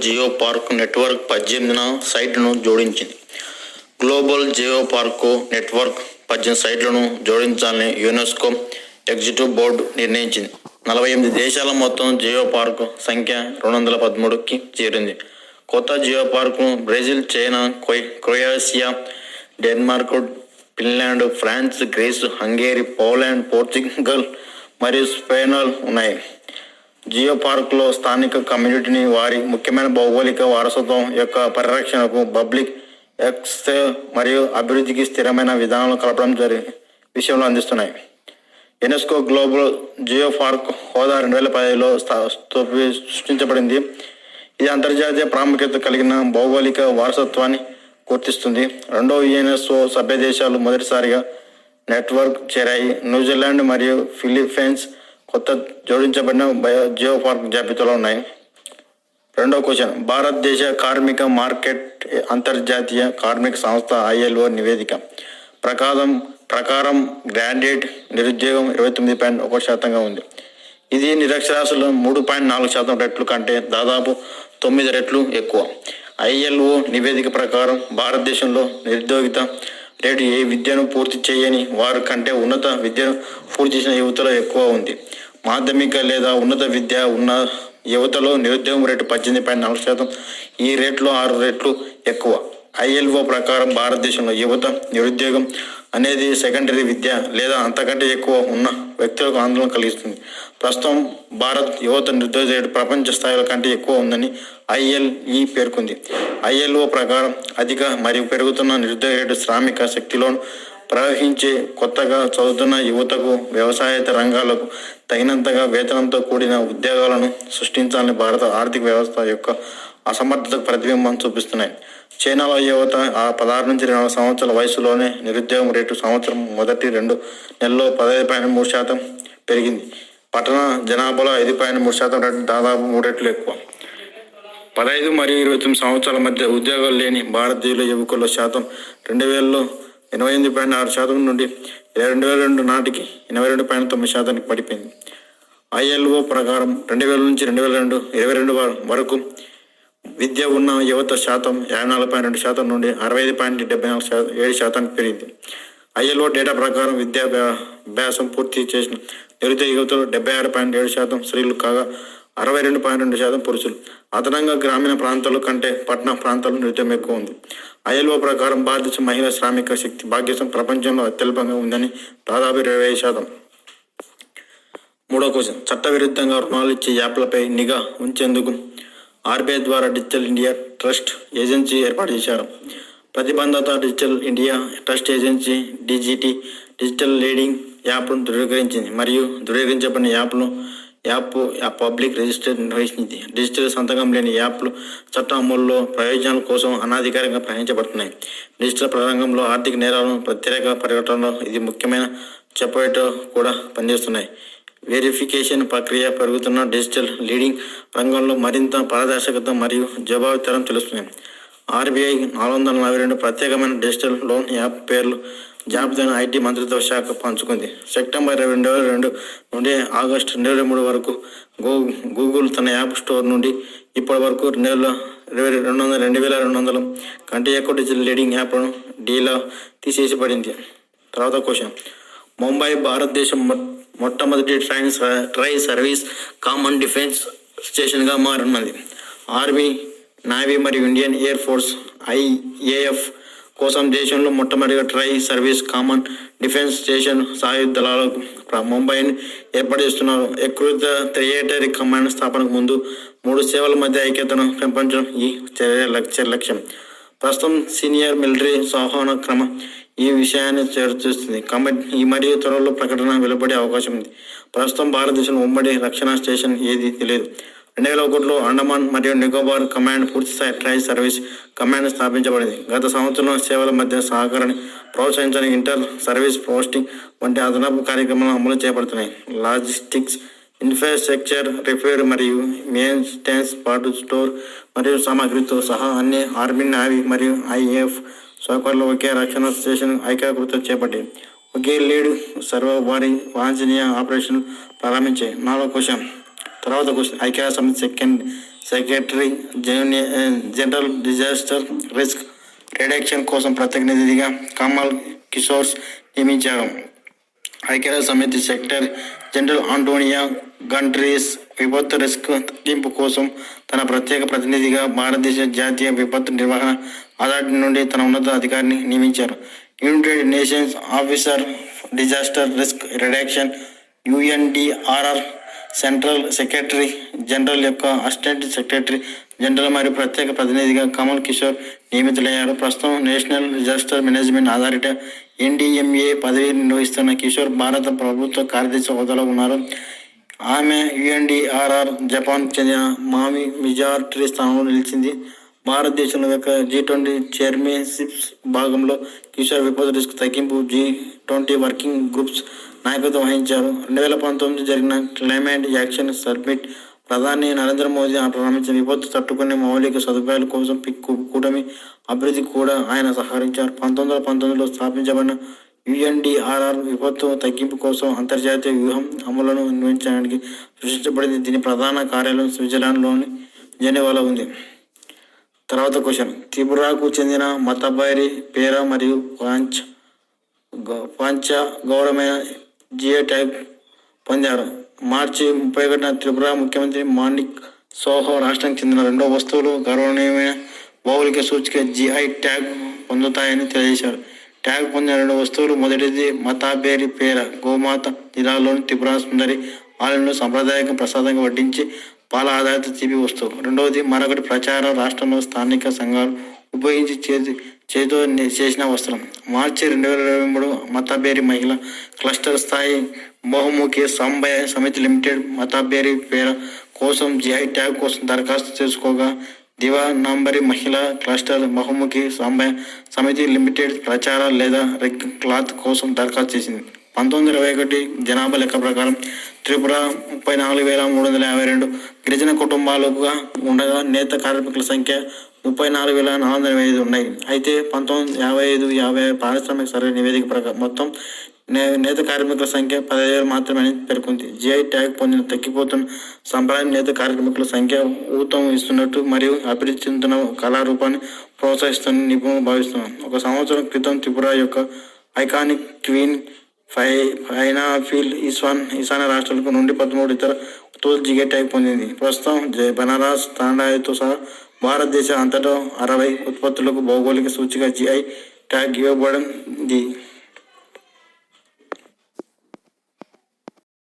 Jio park network పద్దెనిమిదిన సైట్లను జోడించింది. గ్లోబల్ జియో పార్కు నెట్వర్క్ పద్దెనిమిది సైట్లను జోడించాలని యునెస్కో ఎగ్జిక్యూటివ్ బోర్డు నిర్ణయించింది. నలభై ఎనిమిది దేశాల మొత్తం జియో పార్కు సంఖ్య రెండు వందల పదమూడుకి చేరింది. కొత్త geo park Brazil China Croatia Denmark Finland France Greece Hungary Poland Portugal మరియు స్పెయిన్ ఉన్నాయి. జియో పార్కులో స్థానిక కమ్యూనిటీని వారి ముఖ్యమైన భౌగోళిక వారసత్వం యొక్క పరిరక్షణకు పబ్లిక్ ఎక్స్ మరియు అభివృద్ధికి స్థిరమైన విధానాలు కలపడం జరి విషయంలో అందిస్తున్నాయి. యునెస్కో గ్లోబల్ జియో పార్క్ హోదా రెండు వేల పదిలో సృష్టించబడింది. ఇది అంతర్జాతీయ ప్రాముఖ్యత కలిగిన భౌగోళిక వారసత్వాన్ని గుర్తిస్తుంది. రెండవ యుఎన్ఎస్ఓ సభ్య దేశాలు మొదటిసారిగా నెట్వర్క్ చేరాయి. న్యూజిలాండ్ మరియు ఫిలిప్పైన్స్ కొత్త జోడించబడిన బయో జియో పార్క్ జాబితాలో ఉన్నాయి. రెండో క్వశ్చన్. భారతదేశ కార్మిక మార్కెట్ అంతర్జాతీయ కార్మిక సంస్థ ఐఎల్ఓ నివేదిక. ప్రకారం ప్రకారం గ్రాడ్యుయేట్ నిరుద్యోగం ఇరవై తొమ్మిది పాయింట్ ఒక శాతంగా ఉంది. ఇది నిరక్షరాస్యులు మూడు పాయింట్ నాలుగు శాతం రెట్లు కంటే దాదాపు తొమ్మిది రెట్లు ఎక్కువ. ఐఎల్ఓ నివేదిక ప్రకారం భారతదేశంలో నిరుద్యోగిత రేటు ఏ విద్యను పూర్తి చేయని వారి కంటే ఉన్నత విద్యను పూర్తి చేసిన యువతలో ఎక్కువ ఉంది. మాధ్యమిక లేదా ఉన్నత విద్య ఉన్న యువతలో నిరుద్యోగం రేటు పద్దెనిమిది పాయింట్ నాలుగు శాతం ఈ రేట్లో ఆరు రేట్లు ఎక్కువ. ఐఎల్ఓ ప్రకారం భారతదేశంలో యువత నిరుద్యోగం అనేది సెకండరీ విద్య లేదా అంతకంటే ఎక్కువ ఉన్న వ్యక్తులకు ఆందోళన కలిగిస్తుంది. ప్రస్తుతం భారత్ యువత నిరుద్యోగ రేటు ప్రపంచ స్థాయిలో కంటే ఎక్కువ ఉందని ఐఎల్ఈ పేర్కొంది. ఐఎల్ఓ ప్రకారం అధిక మరియు పెరుగుతున్న నిరుద్యోగ రేటు శ్రామిక శక్తిలో ప్రవహించే కొత్తగా చదువుతున్న యువతకు వ్యవసాయేతర రంగాలకు తగినంతగా వేతనంతో కూడిన ఉద్యోగాలను సృష్టించాలని భారత ఆర్థిక వ్యవస్థ యొక్క అసమర్థతకు ప్రతిబింబం చూపిస్తున్నాయి. చైనాలో యువత ఆ పదహారు నుంచి ఇరవై నాలుగు సంవత్సరాల వయసులోనే నిరుద్యోగం రేటు సంవత్సరం మొదటి రెండు నెలల్లో పదహైదు పాయింట్ మూడు శాతం పెరిగింది. పట్టణ జనాభాలో ఐదు పాయింట్ మూడు శాతం రెట్లు దాదాపు మూడు రెట్లు ఎక్కువ. పదహైదు మరియు ఇరవై తొమ్మిది సంవత్సరాల మధ్య ఉద్యోగాలు లేని భారతీయుల యువకుల శాతం రెండు వేలలో ఎనభై ఎనిమిది పాయింట్ ఆరు శాతం నుండి రెండు వేల రెండు నాటికి ఎనభై రెండు పాయింట్ తొమ్మిది శాతానికి పడిపోయింది. ఐఎల్ఓ ప్రకారం రెండు వేల నుంచి రెండు వేల రెండు ఇరవై రెండు వరకు విద్య ఉన్న యువత శాతం యాభై నాలుగు పాయింట్ రెండు శాతం నుండి అరవై ఐదు పాయింట్ డెబ్బై నాలుగు శాతం ఏడు శాతానికి పెరిగింది. ఐఎల్ఓ డేటా ప్రకారం విద్యాభ్యాసం పూర్తి చేసిన నిరుద్యోగ యువతలో డెబ్బై ఆరు పాయింట్ ఏడు శాతం స్త్రీలు కాగా అరవై రెండు పాయింట్ రెండు శాతం పురుషులు. అదనంగా గ్రామీణ ప్రాంతాల కంటే పట్టణ ప్రాంతాల్లో నృత్యం ఎక్కువ ఉంది. ఐఎల్ఓ ప్రకారం భారతదేశ మహిళా శ్రామిక శక్తి భాగ్యసం ప్రపంచంలో అత్యల్పంగా ఉందని దాదాపు ఇరవై ఐదు శాతం. మూడో క్వశ్చన్. చట్టవిరుద్ధంగా రుణాలు ఇచ్చే యాప్లపై నిఘా ఉంచేందుకు ఆర్బీఐ ద్వారా డిజిటల్ ఇండియా ట్రస్ట్ ఏజెన్సీ ఏర్పాటు చేశారు. ప్రతిబంధత డిజిటల్ ఇండియా ట్రస్ట్ ఏజెన్సీ డిజిటి డిజిటల్ లీడింగ్ యాప్ను ధృవీకరించింది మరియు ధృవీకరించబడిన యాప్ను యాప్ పబ్లిక్ రిజిస్టర్ నిర్వహించింది. డిజిటల్ సంతకం లేని యాప్లు చట్ట అమలులో ప్రయోజనాల కోసం అనాధికారికంగా ప్రయాణించబడుతున్నాయి డిజిటల్ రంగంలో ఆర్థిక నేరాలను ప్రత్యేక పరిగణలో ఇది ముఖ్యమైన చెప్పేట కూడా పనిచేస్తున్నాయి. వెరిఫికేషన్ ప్రక్రియ పెరుగుతున్న డిజిటల్ లీడింగ్ రంగంలో మరింత పారదర్శకత మరియు జవాబుతరం తెలుస్తుంది. ఆర్బీఐ నాలుగు వందల నలభై రెండు ప్రత్యేకమైన డిజిటల్ లోన్ యాప్ పేర్లు జాబితాను ఐటీ మంత్రిత్వ శాఖ పంచుకుంది. సెప్టెంబర్ రెండు వేల రెండు నుండి ఆగస్టు రెండు వేల మూడు వరకు గూ గూగుల్ తన యాప్ స్టోర్ నుండి ఇప్పటి వరకు రెండు వేల ఇరవై రెండు వందల రెండు వేల రెండు వందల కంటే ఎక్కువ డిజిటల్ లీడింగ్ యాప్లను డీలా తీసేసి పడింది. తర్వాత క్వశ్చన్. ముంబై భారతదేశం మొ- మొట్టమొదటి train tri service common defence స్టేషన్గా మారనున్నది ఆర్మీ నావీ మరియు ఇండియన్ ఎయిర్ ఫోర్స్ ఐఏఎఫ్ కోసం దేశంలో మొట్టమొదటిగా tri service common defence station సాయుధ దళాలు ముంబైని ఏర్పాటు చేస్తున్నారు. ఎకృత థియేటరీ కమాండ్ స్థాపనకు ముందు మూడు సేవల మధ్య ఐక్యతను పెంపొందడం ఈ చర్య లక్ష్య లక్ష్యం. ప్రస్తుతం సీనియర్ మిలిటరీ సంవహన క్రమం ఈ విషయాన్ని చర్చిస్తుంది. కమిటీ ఈ మరియు త్వరలో ప్రకటన వెలువడే అవకాశం ఉంది. ప్రస్తుతం భారతదేశంలో ఉమ్మడి రక్షణ స్టేషన్ ఏది తెలియదు. రెండు వేల ఒకటిలో అండమాన్ మరియు నికోబార్ కమాండ్ పూర్తిస్థాయి ట్రై సర్వీస్ కమాండ్ స్థాపించబడింది. గత సంవత్సరం సేవల మధ్య సహకారాన్ని ప్రోత్సహించని ఇంటర్ సర్వీస్ పోస్టింగ్ వంటి అదనపు కార్యక్రమాలు అమలు చేపడుతున్నాయి. లాజిస్టిక్స్ ఇన్ఫ్రాస్ట్రక్చర్ రిపేర్ మరియు మెయింటెనెన్స్ పాటు స్టోర్ మరియు సామాగ్రితో సహా అన్ని ఆర్మీ నావీ మరియు ఐఎఫ్ సౌకర్యాలు ఒకే రక్షణ స్టేషన్ ఐక్యకృత చేపట్టి ఒకే లీడ్ సర్వ వారి వాంఛనీయ ఆపరేషన్ ప్రారంభించాయి. నాలుగో క్వశ్చన్. తర్వాత క్వశ్చన్ ఐక్య సమితి second secretary general disaster risk reduction కోసం ప్రతినిధిగా కమల్ కిషోర్స్ నియమించారు. ఐక్యరాజ్య సమితి సెక్టర్ జనరల్ ఆంటోనియా గంట్రీస్ విపత్తు రిస్క్ తగ్గింపు కోసం తన ప్రత్యేక ప్రతినిధిగా భారతదేశ జాతీయ విపత్తు నిర్వహణ అథారిటీ నుండి తన ఉన్నత అధికారిని నియమించారు. United Nations officer disaster risk reduction UNDRR central secretary general యొక్క అసిస్టెంట్ సెక్రటరీ జనరల్ మరియు ప్రత్యేక ప్రతినిధిగా కమల్ కిషోర్ నియమితులయ్యారు. ప్రస్తుతం national disaster management authority NDMA పదవి నిర్వహిస్తున్న కిషోర్ భారత ప్రభుత్వ కార్యదర్శి హోదాలో ఉన్నారు. ఆమె యుఎన్డిఆర్ఆర్ జపాన్ చెందిన మామి మిజార్టీ స్థానంలో నిలిచింది. భారతదేశంలో యొక్క జీ ట్వంటీ చైర్మన్షిప్స్ భాగంలో కిషోర్ విపత్తు రిస్క్ తగ్గింపు జీ ట్వంటీ వర్కింగ్ గ్రూప్స్ నాయకత్వం వహించారు. రెండు వేల పంతొమ్మిది జరిగిన క్లైమేట్ యాక్షన్ సబ్మిట్ ప్రధాని నరేంద్ర మోదీ ప్రారంభించిన విపత్తు తట్టుకునే మౌలిక సదుపాయాల కోసం పిక్ కూటమి అభివృద్ధి కూడా ఆయన సహకరించారు. పంతొమ్మిది వందల పంతొమ్మిదిలో స్థాపించబడిన యుఎన్డిఆర్ఆర్ విపత్తు తగ్గింపు కోసం అంతర్జాతీయ వ్యూహం అమలును నిర్వహించడానికి సృష్టించబడింది. దీని ప్రధాన కార్యాలయం స్విట్జర్లాండ్లోని జెనీవాలో ఉంది. తర్వాత క్వశ్చన్. త్రిపురకు చెందిన మతబైరి పేర మరియు పాంచ్ పాంచ గౌరవమైన జిఏ ట్యాగ్ పొందారు. మార్చి ముప్పై ఒకటిన త్రిపుర ముఖ్యమంత్రి మాణిక్ సోహో రాష్ట్రానికి చెందిన రెండో వస్తువులు గౌరవనీయమైన భౌగోళిక సూచిక జిఐ ట్యాగ్ పొందుతాయని తెలియజేశారు. ట్యాగ్ పొందిన రెండు వస్తువులు మొదటిది మతాబేరి పేర గోమాత జిల్లాలోని త్రిపుర సుందరి ఆలయంలో సాంప్రదాయక ప్రసాదంగా వడ్డించి పాల ఆధారిత తీపి వస్తువు. రెండవది మరొకటి ప్రచారం రాష్ట్రంలో స్థానిక సంఘాలు ఉపయోగించి చేతి చేతితో చేసిన వస్త్రం. మార్చి రెండు వేల ఇరవై మూడు మతాబేరి మహిళ క్లస్టర్ స్థాయి బహుముఖి సంభయ సమితి లిమిటెడ్ మతాబేరి పేర కోసం జిఐ ట్యాగ్ కోసం దరఖాస్తు చేసుకోగా దివా నంబరి మహిళా క్లస్టర్ బహుముఖి సంభయ సమితి లిమిటెడ్ ప్రచార లేదా రెగ్ క్లాత్ కోసం దరఖాస్తు చేసింది. పంతొమ్మిది ఇరవై ఒకటి జనాభా లెక్క ప్రకారం త్రిపుర ముప్పై నాలుగు వేల మూడు వందల యాభై రెండు గిరిజన కుటుంబాలుగా ఉండగా నేత కార్మికుల సంఖ్య ముప్పై నాలుగు వేల నాలుగు వందల ఇరవై ఐదు ఉన్నాయి. అయితే పంతొమ్మిది యాభై ఐదు యాభై ఆరు పారిశ్రామిక సర్వే నివేదిక ప్రకారం మొత్తం నే నేత కార్మికుల సంఖ్య పదహైదు వేలు మాత్రమే అని పేర్కొంది. జిఐ ట్యాగ్ పొందిన తగ్గిపోతున్న సంప్రదాయ నేత కార్మికుల సంఖ్య ఊతం ఇస్తున్నట్టు మరియు అభివృద్ధి చెందుతున్న కళారూపాన్ని ప్రోత్సహిస్తున్న నిపుణులు భావిస్తున్నారు. ఒక సంవత్సరం క్రితం త్రిపుర యొక్క ఐకానిక్ క్వీన్ ఫై ఫైనాఫిల్ ఈశాన్ ఈశాన్య రాష్ట్రాలకు నుండి పదమూడు ఇతర ఉత్పత్తులు జిగే ట్యాగ్ పొందింది. ప్రస్తుతం జ- బనారస్ తాండాయితో సహా భారతదేశ అంతటా అరవై ఉత్పత్తులకు భౌగోళిక సూచిక జిఐ ట్యాగ్ ఇవ్వబడింది.